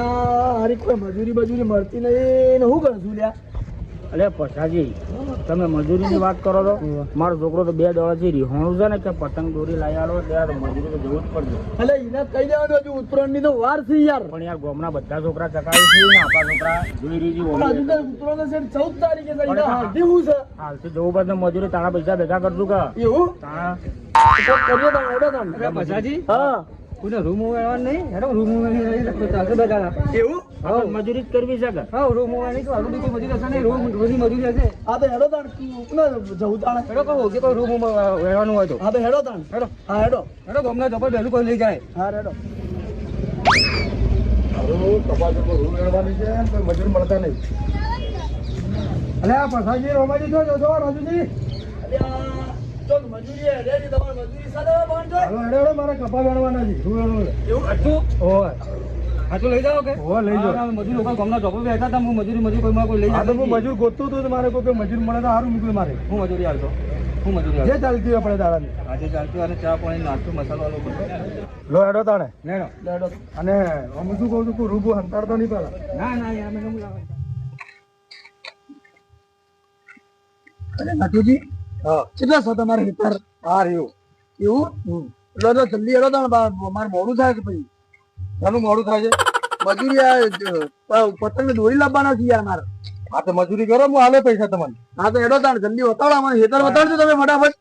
કોઈ મજૂરી મજૂરી મળતી નહીં. ને શું કરશું લ્યા? અલે પછાજી તમે મજૂરીની વાત કરો તો મારો છોકરો તો બે દોડાથી રિહોણું છે ને કે પતંગ દોરી લઈ આવ્યો ત્યારે મજૂરી તો જવું જ પડશે. એટલે એને કહી દેવાનું હજુ ઉત્તરાયણની તો વાર છે યાર. પણ યાર ગામના બધા છોકરા ચકાવી છે ને આપણા છોકરા. જોઈ રહી છે હજુ તો ઉત્તરાયણ છે ચૌદ તારીખે છે હાલથી શું છે? હાલથી જવું પડશે મજૂરી તારા પૈસા ભેગા કરશું કે? એવું? તારા કરીએ તમે હેડો તમે. પછાજી હા. કોઈને રૂમ ઉમેરવાનું નહીં? હેડો રૂમ ઉમેરવાની બધા એવું? હા મજૂરી જ કરવી છે કે હા રૂમ ઉમેરવાની તો આગળ બીજી મજૂરી હશે નહીં. રૂમ રોજની મજૂરી હશે હા તો હેડો તાણ કોને જવું તાણ. હેડો કહો કે કોઈ રૂમ ઉમેરવાનું હોય તો. હા હેડો તાણ. હેડો. હા હેડો. હેડો ગામના જબર કોઈ લઈ જાય. હા હેડો. અલે પછાજી રોમાજી જો જો રાજુજી. અલ્યા ચોક મજૂરી હે રેડી તમારી મજૂરી સાથે બાંધો હેડો હેડો મારા કપા વેણવાના છે. શું વેણવાનું એવું હતું ઓય. હાચું લઈ જાઓ કે? ઓય લઈ જાઓ. મજૂર લોકો ગામના જોબ બેઠા હતા હું મજૂરી મજૂરી કોઈ કોઈ લઈ જાય હું મજૂર ગોતતું હતું મારે કોઈ મજૂર મળે તો સારું નીકળ્યું મારે. હું મજૂરી આવતો હું મજૂરી જે ચાલતી આપણે દાડાની. આજે ચાલતી અને ચા પાણી નાસ્તો મસાલો બધો લો હેડો તાણે. અને હું શું કહું છું કે રૂબુ હંતાડતો નહીં પેલા ના ના યાર મેં કેમ લાવે અરે નટુજી હા કેટલા છો તમારે હિતાર? આ રહ્યું. એવું? એટલે જલ્દી હેડો તાણ મારે મોડું થાય છે પછી? ઘણું મોડું થાય છે? મજૂરી આ પતંગ દોરી લાવવાના છે યાર મારે. આ તો મજૂરી કરો, હું હાલે પૈસા તમને. હા, તો હેડો તાણ, જલ્દી વતાડો અમારે હેતર બતાડજો તમે ફટાફટ.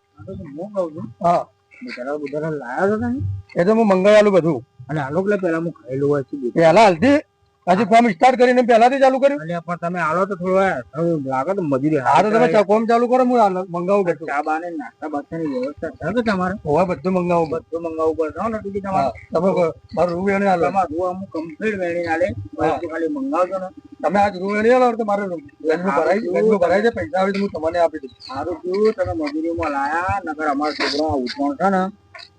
હું. કહું છું હા બધા બધા લાયા છો ને એ તો હું મંગાવેલું બધું. અને આલોક લે પેલા હું ખાયેલું હોય છે. પેલા હાલથી હજી ફોર્મ સ્ટાર્ટ કરીને પહેલાથી ચાલુ કર્યું? એટલે પણ તમે આલો તો થોડું લાગે તો મજૂરી હા તો તમે કોમ ચાલુ કરો હું મંગાવું બધું. ચા બાને નાસ્તા બાસ્તાની વ્યવસ્થા છે કે તમારે. હોવા બધું મંગાવું બધું. મંગાવું હો નટુજી હા, તમારે. તમે મારું રૂ એને આલો. તમારે રૂ અમુક કમ્પ્લીટ વેણી આલે. ખાલી મંગાવજો ને. તમે આજ રૂ એને હાલો તો મારું વેણનું ભરાય વેણનું ભરાય છે. પૈસા આવે તો હું તમને આપી દઉં સારું થયું તમે મજૂરીમાં લાયા નકર અમારો છોકરો ઉતરણ છે ને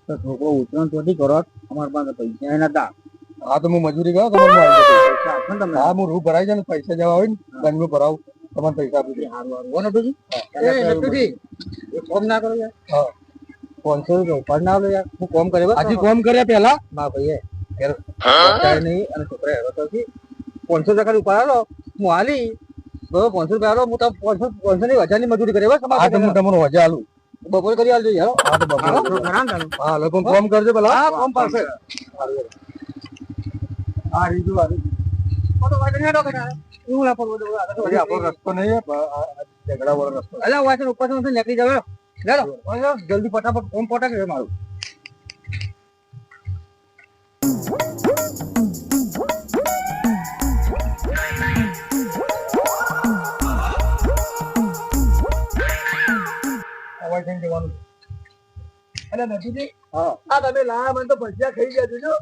તો છોકરો ઉતરણ નથી કરો. અમારા પાસે પૈસા એના નતા. હા તો હું મજૂરી ગયો તમારે હું ને હા રૂ ભરાય છે ને પૈસા જવા આવે ને વેણનું ભરાવું તમારે પૈસા આપી દે હારું હારું હો. નટુજી એ નટુજી, ના કરો યાર. હા. પાંચસો રૂપિયા ઉપાડ ના લો યાર. હું કોમ કરે હજી કોમ કર્યા પેલા ના ભાઈ બતાય નહીં અને છોકરા હેરો તો પાંચસો ટકા ઉપાડ આલો હું હાલી. બરોબર પાંચસો રૂપિયા આલો હું તો પાંચસો પાંચસો ની હજારની મજૂરી કરી હા તો હું તમારું આલું બપોર કરી આલજો યાર હા. તો બપોરે. હા લોકો કોમ કરજો પેલા. હા કોમ પાસે હા રીજુ આ જલ્દી ફટાફટ કોમ પટાક છે મારું. અવાજ જવાનું અલ્યા નથીજી હા. આ તમે લાયા મને તો ભજીયા ખાઈ ગયા તો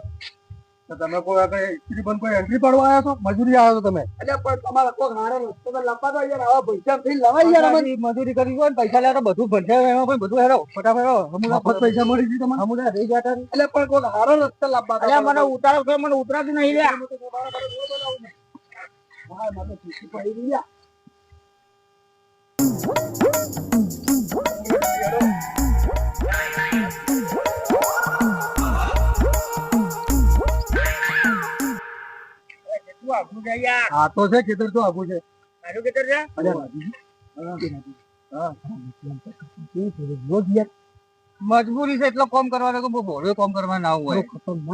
તમે કોઈ આગળ ઇસ્ત્રી બંધ કોઈ એન્ટ્રી પાડવા આવ્યા છો? મજૂરી આવ્યા છો તમે? એટલે પણ તમારા કોઈ હારે રસ્તો તો લંબા તો યાર આવા પૈસા થઈ લવાય યાર અમે મજૂરી કરી હોય પૈસા લેવા બધું ભંઠ્યા એમાં પણ બધું હેરો ફટાફટ હેરો મફત પૈસા મળી ગઈ તમારે. હમુદા રહી ગયા એટલે પણ કોઈ હારો રસ્તો લંબા અલ્યા મને ઉતારો કે મને ઉતરાતું નહીં લે હા મને ખુશી પડી ગઈ લ્યા કેટલું આઘું છે યાર. આ તો છે ખેતર તો આખું છે. મારું કેટલું છે? રોજ યાર. મજબૂરી છે એટલો કોમ કરવાનો કે ભોળે કોમ કરવા ના હોય.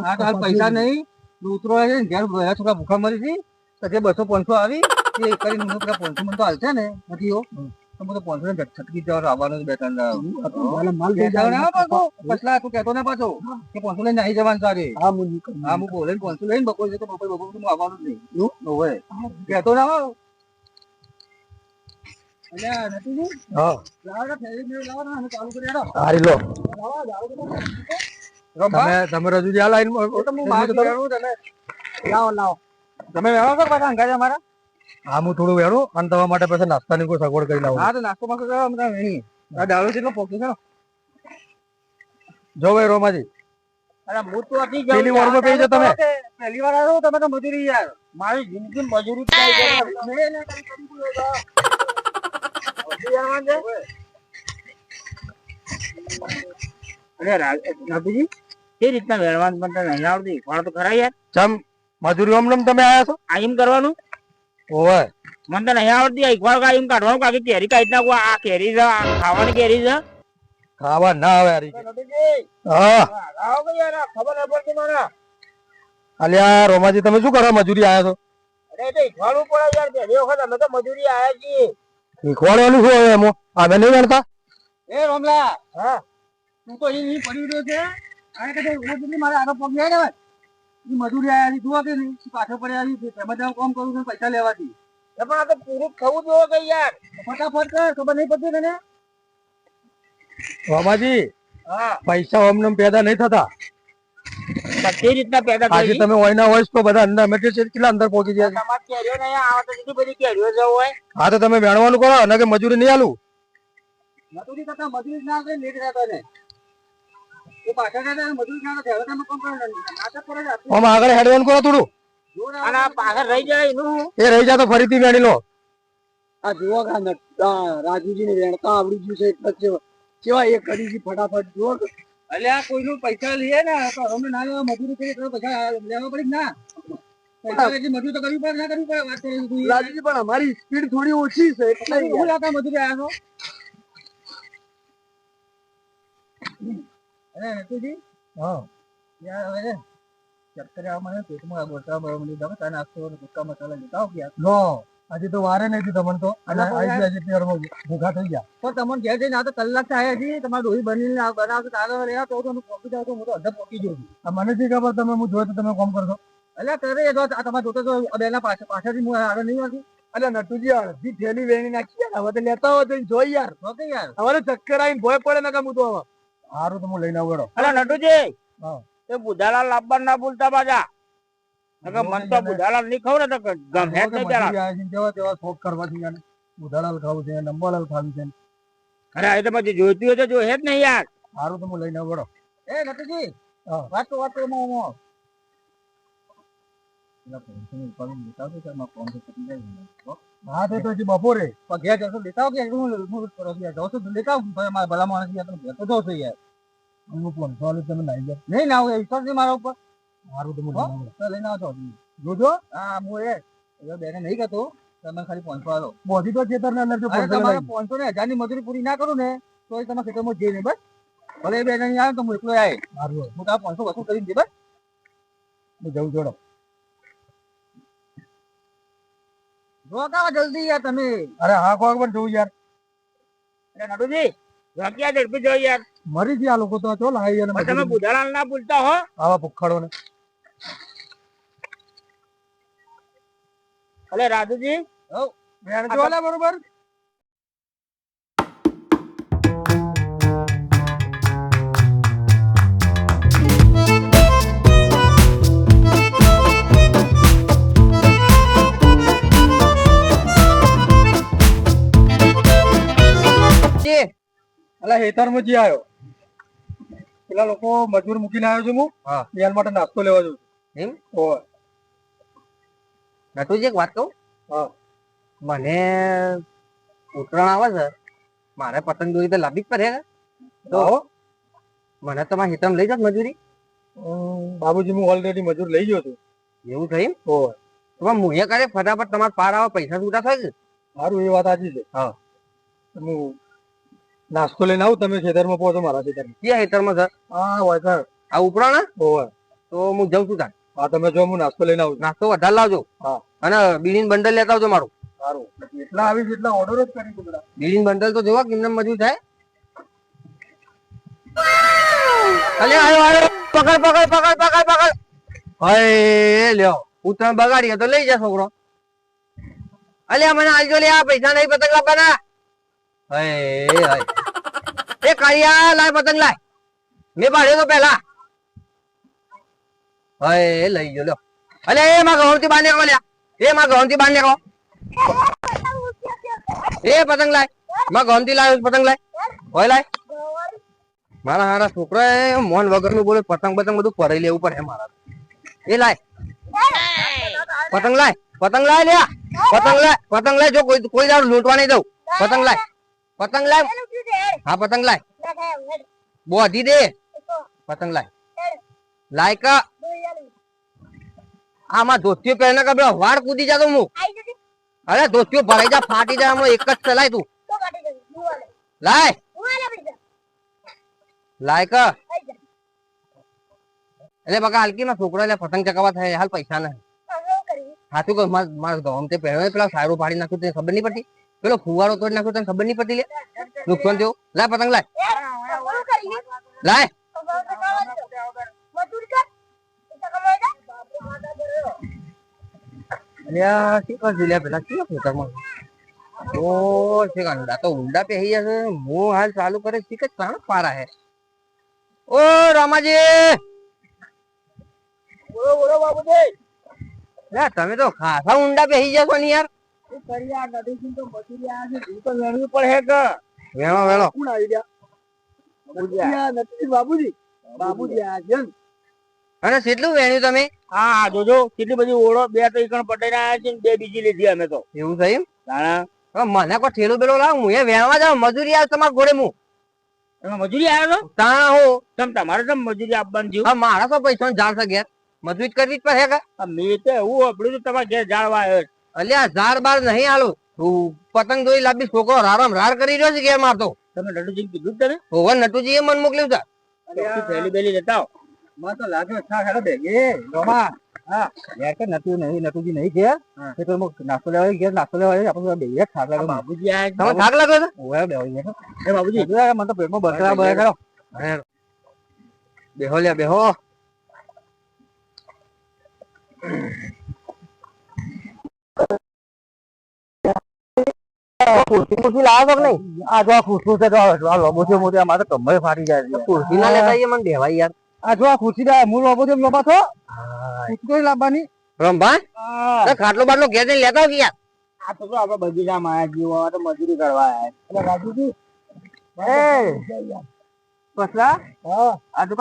આ તો પૈસા નહીં ઉતરો છે ને ઘેર બધા છોકરા ભૂખા મરી છે તો બસો પાંચસો આવી એ કરીને હું પેલા પાંચસો મને તો હાલશે ને નથી તો હું તો છટકી જવાનું આવવાનું બે ત્રણ માલ બે દાડા ના પાછો પછલા તું કહેતો ના પાછો કે પાંચસો લઈને આવી જવાનું તારે. હા હું હા હું બોલે પાંચસો લઈને બપોર છે તો બપોર બપોર હું આવવાનું જ નહીં. હોવે કહેતો ના આવો અલ્યા નથી હા. લાવો ને થેલી મેળ લાવો ને અને ચાલુ કરી હેડો. હારી લો. લાવો લાવો તો તમે રજૂ લાવો લાવો. તમે વેણો છો પાછા અંગાજા મારા હા હું થોડું વેણું અને તમારા માટે પછી નાસ્તાની કોઈ સગવડ કરી લાવું. હા તો નાસ્તો માસ્તો કરો અમે નહીં આ દાળો જેટલો પોકી છે જો ભાઈ રોમાજી. અરે હું તો હતી પેલી વારમાં પેઈ જાઓ તમે. પહેલી વાર આવ્યો તમે તો મજૂરી યાર. મારી જિંદગી મજૂરી થાય છે મેં એને કઈ કર્યું હોય તો. મજૂરી આવવાનું છે? અરે કઈ રીતના વેણવાનું પણ તો નહીં આવડતી. પણ તો ખરા યાર. ચમ મજૂરી ઓમ તમે આવ્યા છો? આઈમ એમ કરવાનું? ઓવે મને તો નહીં આવડતી એક વાર એમ કાઢવાનું કાકી કેરી કાઢી નાખું? આ કેરી છે આ ખાવાની કેરી છે? ખાવા ના આવે યાર હા ખબર ન પડતી મને. અલ્યા રોમાજી તમે શું કરવા મજૂરી આયા છો? અરે તો ઈખવાડવું પડે યાર પહેલી વખત અમે તો મજૂરી આયા છીએ. શીખવાડવાનું શું હવે એમાં? અમે નહીં જાણતા? એ રોમલા હા. તું તો અહીં પડી રહ્યો છે. આ કદે મજૂરી મારે આરો પગ જાય ને ઈ મજૂરી આયા જુઓ કે નહીં પાછો પડ્યા છે તેમાં કામ કરું છું પૈસા લેવાથી પણ આ તો પૂરું થવું જોઈએ કે યાર. ફટાફટ કર ખબર નહીં પડતી તને? રોમાજી હા. પૈસા ઓમને પેદા નહીં થતા. બધી રીતના પેદા આજે કરી તમે હોય ના હોય તો બધા અંદર અમે કેટલા અંદર પહોંચી ગયા તમારે કેરીઓ નહીં આવે તો કેટલી બધી કેરીઓ જવું હોય. હા તો તમે વેણવાનું કરો અને કે મજૂરી નહીં આલું? મજૂરી કરતા મજૂરી ના કરે લેટ રહેતા ને. આગળ હેડવાનું કરો થોડું જોર અને આ પાછળ રહી જાય એનું? એ રહી જાય તો ફરીથી વેણી લો આ જુઓ રાજુજી ને આવડી ગયું છે એટલે જ કેવા એ કરી છે ફટાફટ જુઓ. અલ્યા કોઈનું પૈસા લઈએ ને તો અમે ના લેવા મજૂરી કરીએ તો પૈસા લેવા પડી ના? પૈસા મજૂરી તો કરવી પડે ના કરવી પડે વાત કરે રાજુજી પણ અમારી સ્પીડ થોડી ઓછી છે એટલે હું લાતા મજૂરી આવ્યા અરે હેતુજી હા. યાર હવે ચક્કર આવવા મને પેટમાં ગોટા બળવા મળી તને નાસ્તો અને મસાલા લેતા આવો યાર આજે તો વારે હતી તમને તો. અને આવી ગયા છે ત્યારમાં ભૂખા થઈ ગયા. તો તમને ઘેર જઈને આ તો કલાક થાય હજી. તમારે ડોહી બનીને આ બનાવતો તારે રહ્યા તો તો હું તો અડધા પોકી જઉં મને શી ખબર તમે હું જોયો તો તમે કોમ કરશો? એટલે કરે એ તો તમારે જોતો તો બેના પાછળ પાછળથી હું આગળ નહીં આવતી અલે નટુજી અડધી થેલી વેણી નાખી યાર. હવે તો લેતા હોય તો જોઈ યાર. ઓકે યાર. હવે ચક્કર આવીને ભોય પડે ને કામ તો હવે સારું તો હું લઈને આવું અરે નટુજી તે બુધાલાલ લાવવા ના ભૂલતા બાજા નકર મન તો બુધાલાલ નહીં ખાવ તો ગમે જ નહીં જરા. જેવા કેવા શોખ કરવાથી યાર. બુધાલાલ ખાવું છે નંબરલાલ ખાવું છે. અરે આ તો પછી જોઈતી હોય તો જોઈ જ નહીં યાર. સારું તો હું લઈને આવું એ નટુજી હા. વાત તો વાત તો એમાં એમાં. હા તો પછી બપોરે જશો લેતા કે હું હું જાઉં છું લેતા મારા ભલા માણસ યાર તમે ઘેર તો જાઉં છું યાર. હું ફોન તમે ગયા નહીં ના આવું વિશ્વાસ નહીં મારા ઉપર. મારું તો હું હો? લઈને આવું તો લઈને આવજો. જોજો. હા હું એ બેને નહીં કહેતો. તમે ખાલી પહોંચવા આવો. બોધી તો ખેતર ને અંદર જો તમારે લાગી. ને હજારની મજૂરી પૂરી ના કરું ને તો એ તમે ખેતરમાં જઈને બસ. ભલે બે આવે તો હું એકલો આવે મારું હું તારા પાંચસો વસૂલ કરીને દે બસ. હું જવું જોડો. રોકાવો જલ્દી યાર તમે. અરે હા કોક પણ જોઉં યાર. અરે નડુજી રોક્યા ઝડપી જાઓ યાર. મરી ગયા લોકો તો ચો લાવી અને તમે બુધાલાલ ના ભૂલતા હો. આવા ભૂખાડો ને અલે રાજુજી. વેણ જો બરોબર. અલા હેતરમાં જી આવ્યો પેલા લોકો મજૂર મૂકીને આવ્યો છું હું હા. એના માટે નાસ્તો લેવા જઉં એમ? નટુજી એક વાત કહું હા. મને ઉત્તરાયણ આવે છે મારે પતંગ દોરી તો લાવવી જ પડે તો. મને તમારા હિતમ લઈ જાવ મજૂરી બાબુજી હું ઓલરેડી મજૂર લઈ ગયો છું એવું થયું. તમારે મુહે કરે ફટાફટ તમારા પાર આવે પૈસા છૂટા થાય છે સારું એ વાત સાચી છે હા. હું નાસ્તો લઈને આવું તમે ખેતરમાં પહોંચો મારા ખેતર ક્યાં ખેતરમાં સર? હા હોય સર. આ ઉપરાણ? હોય. તો હું જઉં છું તાર. હા તમે જો હું નાસ્તો લઈને આવું નાસ્તો વધારે લાવજો. હા. અને બીડીન બંડલ લેતા આવજો મારું. સારું. એટલા આવી એટલા ઓર્ડર જ કરી બધા બીડીન બંડલ તો જોવા કેમને મજૂર થાય. અલે આયો આયો. પકડ પકડ પકડ પકડ પકડ. હય લ્યો. તમે બગાડી તો લઈ જા છોકરો. અલે મને આલજો લે આ પૈસા નહીં પતંગ લાવવાના. હય એ કરિયા, લાય પતંગ, લાય. મેં પાડ્યો તો પેલા હય લઈ ગયો, લ્યો. અલે, એ માં ઘઉંથી બાંધે કો લ્યા. એ માં ઘઉંથી બાંધે કો એ પતંગ લાય. માં લાવ્યો છું પતંગ, લાય. હોય, લાય. મારા હારા છોકરા એ મોન વગરનું બોલે, પતંગ પતંગ બધું ફરી લેવું પડે મારા. એ લાય. પતંગ લાય પતંગ લાય, લ્યા. પતંગ લાય પતંગ લાય, જો કોઈ કોઈ દાડો લૂંટવા નહીં દઉં. પતંગ લાય. પતંગ લાય હા પતંગ લાય. બોધી દે પતંગ લાય. લાય કા આમાં ધોતીઓ પહેરીને કે પેલો વાળ કૂદી જાતો હું. અરે ધોતીઓ ભરાઈ જા ફાટી જાય હમણાં એક જ ચલાય તું. લાય. લાય કર એટલે બકા હલકી માં છોકરો એટલે પતંગ ચકાવવા થાય હાલ પૈસા નહીં. સાચું કહું માર માર ગમ તે પહેરો પેલા સાયરો ફાડી નાખ્યું તને ખબર નહીં પડતી? પેલો ફુવારો તોડી નાખ્યો તને ખબર નહીં પડતી લે? નુકસાન થયું. લાય પતંગ લાય. લાય. અલ્યા શી કરશે લે પેલા? કેવા ખેતરમાં ઓ છે કાંડા તો ઊંડા પહેરી જશે હું હાલ ચાલુ કરે શીખ જ કાણ પારા હે. ઓ રામાજી! બોલો બોલો બાબુજી. લે તમે તો ખાસા ઊંડા પહેરી જશો ને યાર. શું કરીએ તો મજૂરી આવ્યા છે ઘી તો વેણવી પડે કે? વેણો વેણો. કોણ આવી ગયા? નથી બાબુજી? બાબુજી આ છે અને કેટલું વેણ્યું તમે? હા હા જોજો કેટલી બધી ઓળો બે તો છે બે બીજી લીધી અમે તો. એવું થયું? તાણા મને કોઈ ઠેલો બેલો લાવ હું એ વેણવા જાવ મજૂરી આવે તમારા ઘોડે હું તમે મજૂરી આવ્યો છો તાણા હો. તમ તમારે તમ મજૂરી આપવાની હવે મારા તો પૈસા જાળ છે ઘેર. મજૂરી કરવી જ પડે કે? મેં તો એવું આપણું તમારે ઘેર જાળવા આવ્યો. અલ્યા ઝાડ બાર નહીં તું પતંગ જોઈ લાંબી છોકરો રારામ રાર કરી રહ્યો છે કે મારતો તમે નટુજી કીધું તને તમે નટુજી એ મન મોકલ્યું છે. ચોખ્ખી થેલી બેલી લેતા આવો. મને તો લાગ્યો છા હેડો ભેગે. રોમા હા. યાર કે નતું નહીં નતુજી નહીં ઘેર. એ તો નાસ્તો લેવા ઘેર નાસ્તો લેવા આવ્યો, આપણે બે થાક લાગે. બાબુજી આયા તમે થાક લાગ્યો છે? ઓવે બેહો એ બાબુજી. મને તો પેટમાં બકરા બળે બેહો લ્યા બેહો. ખુરશી ખુરશી લાવો છો કે નહીં આ જો ખુરશું છે લોબો છે મોટે આ મારે કમરે ફાટી જાય ખુરશી ના લેતા મને દેવાય યાર આ જો ખુરશી દા હું લોબો છે લોબા છો ખુરશી લાવવાની રમભા તો ખાટલો બાટલો ઘેર જઈને લેતા કે યાર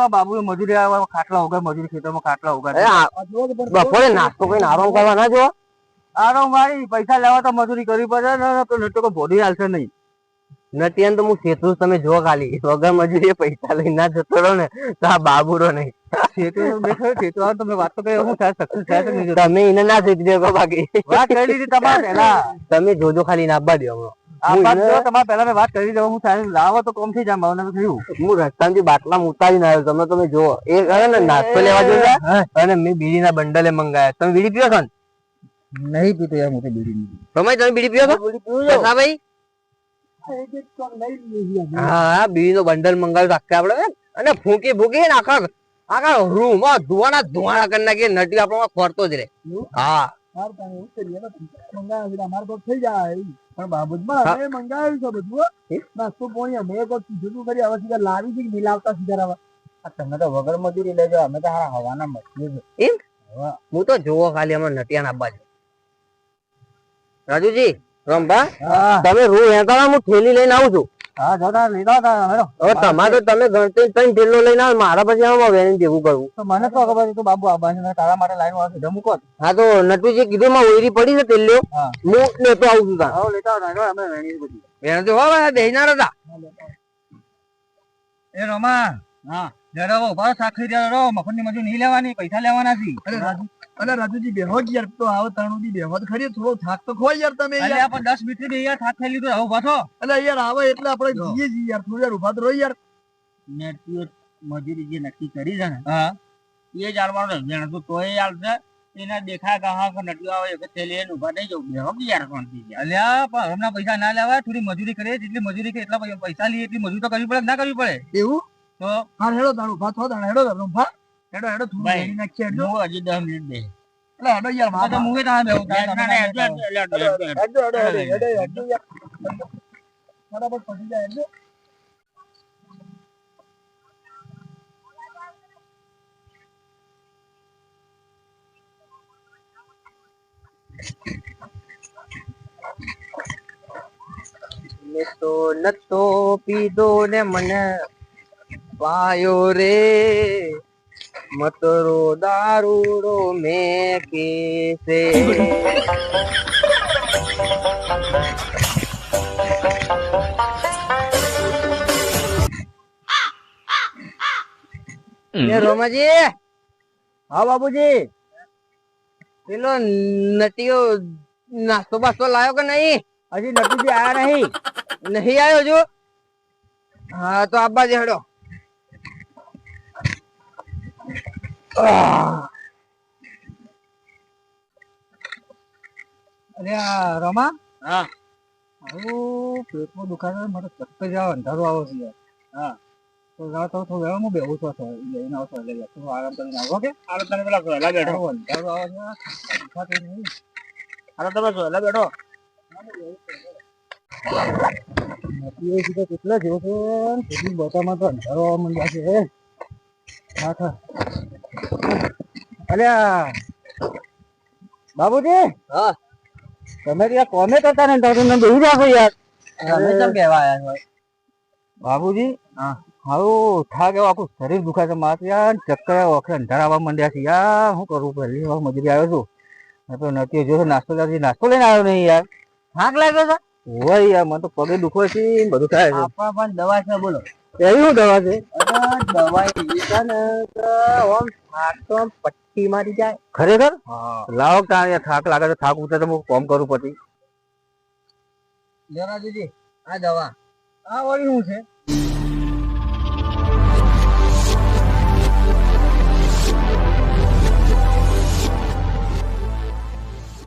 બાબુ મજૂરી ખાટલા ઉગાડ મજૂરી ખેતરમાં ખાટલા ઉગાડ બપોરે નાસ્તો કરીને આરામ કરવા ના જો આરો મારી પૈસા લેવા તો મજૂરી કરવી પડે ને તો નટો કોઈ ભોડી હાલશે નહીં. નટિયાન તો હું શેત્રુ તમે જો ખાલી. વગર મજૂરી પૈસા લઈને ના જતો રહો ને તો આ બાબુરો નહીં. તમે વાત તો કરી હું થાય સક્સેસ થાય નહીં. તમે એને ના જીતી દેવો બાકી. વાત કરી દીધી તમારે પહેલા. તમે જોજો ખાલી ના આપવા દો હમણાં. આ હું વાત એને- જો તમારે મેં વાત કરી દઉં હું લાવો તો કોમથી મારું નામ થયું હું રસ્તામાંથી બાટલા ઉતારીને આવ્યો તમે તમે જુઓ. એ ને નાસ્તો લેવા જોઈએ અને મેં બીડીના બંડલે મંગાયા. તમે બીડી પીવો છો ને? નહીં પીતો યાર મોટી બીડી રમાઈ તમે બીડી પીઓ છો? હા ભાઈ. હા હા બીડી નો બંડલ મંગલ રાખે આપડે અને ફૂંકી ફૂંકી ને આખા આખા રૂમ ધુવાના ધુવાના કરી નાખીએ નટી આપણો ખોરતો જ રે હા. તો હા. મંગાવ્યું તો તો હું તો જોવો ખાલી અમે નટિયાના આપવા છે. રાજુજી રંભા તમે રૂ હેતા હું થેલી લઈને આવું છું. હા જોતા લીધા હતા હેડો હવે તમારે તમે ગણતરી ત્રણ થેલો લઈને આવો મારા પછી આમાં વેણી જેવું કરવું. તો મને તો ખબર છે બાબુ આ બાજુ તારા માટે લાઈન વાળો સીધો મૂકો. હા તો નટુજી કીધું માં ઓયરી પડી છે તેલ્યો હું. લેતો આવું છું ત્યાં હવે લેતા આવતા અમે વેણી બધી. વેણ તો હવે બેહનાર હતા એ રોમા. હા. જરા બસ આખી રો મફતની મજૂરી નહીં લેવાની પૈસા લેવાના છે. અરે રાજુ અરે રાજુજી બેહો જ યાર તો આવો તાણુજી બેહો તો ખરી થોડો થાક તો ખોય યાર તમે યાર. પણ 10 મિનિટ બે યાર થાક થઈ લીધો આવો પાછો અરે યાર આવો એટલે આપણે જઈએ જી યાર થોડી યાર ઊભા તો રહો યાર. નેટીઓ મજૂરી જે નક્કી કરી છે ને હા. એ જ આલવાનો વેણ તો તોય આલશે એના દેખા ગાહક નટીઓ આવે કે થેલી એને ઊભા થઈ જાવ બેહો કે યાર કોણ થઈ ગયા અલ્યા પણ હમણાં પૈસા ના લેવા થોડી મજૂરી કરીએ જેટલી મજૂરી કે એટલા પૈસા લઈએ એટલી મજૂરી તો કરવી પડે ના કરવી પડે? એવું? તો હા હેડો તારું થો તાણ હેડો તાણું ઊભા હેડો હેડો થોડું ભાઈ. વેણી હેડો. હું હજી દસ મિનિટ બે એટલે હેડો યારમાં તો મુએ તાણ બેહું ના. હેડો હેડો હેડો હેડો હેડો યાર જાય હેડો. તો નતો પીધો ને મને પાયો રે. મતરો દારૂડો મે પીસે રોમાજી. હા બાબુજી પેલો નટીઓ નાસ્તો બાસ્તો લાયો કે નહીં? હજી નટુજી આયા નહીં. નહીં આવ્યો જો હા તો આબા જ હેડો અરે રમા? હા. આવું પેટમાં દુખાય છે, ચક્કર જાવ અંધારું આવે છે હા. તો જાવ તો થોડું વહેલું હું બેહું છું લઈને આવશો એટલે યાર. આરામ કરીને આવો કે હાલો તમે પેલા બેઠો. અંધારું આવે છે આ દુખાતું નહીં. હાલો તમે સોયલા બેઠો. કેટલા જેવો છે? બતામાં તો અંધારો આવવા માંડ્યા છે. હા હા. અલ્યા બાબુજી હા. તમે ત્યાં કોને કરતા ને તમે તમે બહુ રાખો યાર. તમે કેમ કહેવા આવ્યા છો? બાબુજી હારું થા ગયો આખું શરીર દુખાય છે મારે યાર. ચક્કર આંખે અંધારા આવવા માંડ્યા છે. યાર શું કરું પહેલી વાર મજૂરી આવ્યો છું. મેં તો નથી જો નાસ્તો લાવી નાસ્તો લઈને આવ્યો નહીં યાર. થાક લાગ્યો છે? હોય યાર મને તો પગે દુખો છે બધું થાય છે. આપા પણ દવા છે બોલો. એવી દવા છે. દવા એવી છે ને કે આમ તો પટ્ટી મારી જાય. ખરેખર? લાવો તાણ થાક લાગે તો થાક ઉતરે તો હું કોમ કરું પછી. જરા દીદી આ દવા. આ વળી શું છે?